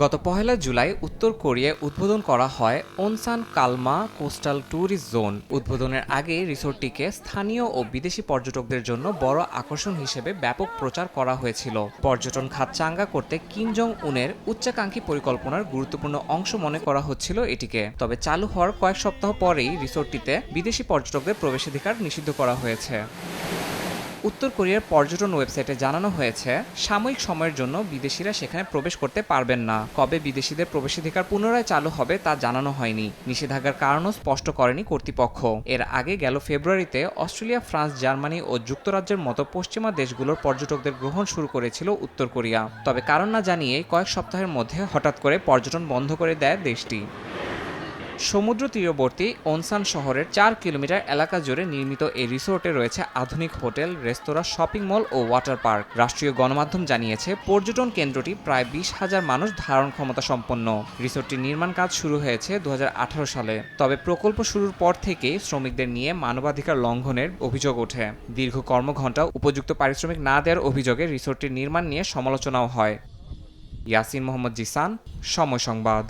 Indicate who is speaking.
Speaker 1: গত পহেলা জুলাই উত্তর কোরিয়ায় উদ্বোধন করা হয় ওনসান কালমা কোস্টাল ট্যুরিস্ট জোন। উদ্বোধনের আগে রিসোর্টটিকে স্থানীয় ও বিদেশি পর্যটকদের জন্য বড় আকর্ষণ হিসেবে ব্যাপক প্রচার করা হয়েছিল। পর্যটন খাত চাঙ্গা করতে কিম জং উনের উচ্চাকাঙ্ক্ষী পরিকল্পনার গুরুত্বপূর্ণ অংশ মনে করা হচ্ছিল এটিকে। তবে চালু হওয়ার কয়েক সপ্তাহ পরেই রিসোর্টটিতে বিদেশি পর্যটকদের প্রবেশাধিকার নিষিদ্ধ করা হয়েছে। উত্তর কোরিয়ার পর্যটন ওয়েবসাইটে জানানো হয়েছে, সাময়িক সময়ের জন্য বিদেশিরা সেখানে প্রবেশ করতে পারবেন না। কবে বিদেশিদের প্রবেশাধিকার পুনরায় চালু হবে তা জানানো হয়নি। নিষেধাজ্ঞার কারণও স্পষ্ট করেনি কর্তৃপক্ষ। এর আগে গেল ফেব্রুয়ারিতে অস্ট্রেলিয়া, ফ্রান্স, জার্মানি ও যুক্তরাজ্যের মতো পশ্চিমা দেশগুলোর পর্যটকদের গ্রহণ শুরু করেছিল উত্তর কোরিয়া। তবে কারণ না জানিয়ে কয়েক সপ্তাহের মধ্যে হঠাৎ করে পর্যটন বন্ধ করে দেয় দেশটি। সমুদ্র তীরবর্তী ওনসান শহরের চার কিলোমিটার এলাকা জুড়ে নির্মিত এই রিসোর্টে রয়েছে আধুনিক হোটেল, রেস্তোরাঁ, শপিং মল ও ওয়াটার পার্ক। রাষ্ট্রীয় গণমাধ্যম জানিয়েছে, পর্যটন কেন্দ্রটি প্রায় বিশ হাজার মানুষ ধারণ ক্ষমতা সম্পন্ন। রিসোর্টটির নির্মাণ কাজ শুরু হয়েছে দু হাজার আঠারো সালে। তবে প্রকল্প শুরুর পর থেকে শ্রমিকদের নিয়ে মানবাধিকার লঙ্ঘনের অভিযোগ ওঠে। দীর্ঘ কর্মঘণ্টা উপযুক্ত পারিশ্রমিক না দেওয়ার অভিযোগে রিসোর্টটির নির্মাণ নিয়ে সমালোচনাও হয়। ইয়াসিন মোহাম্মদ জিসান, সময় সংবাদ।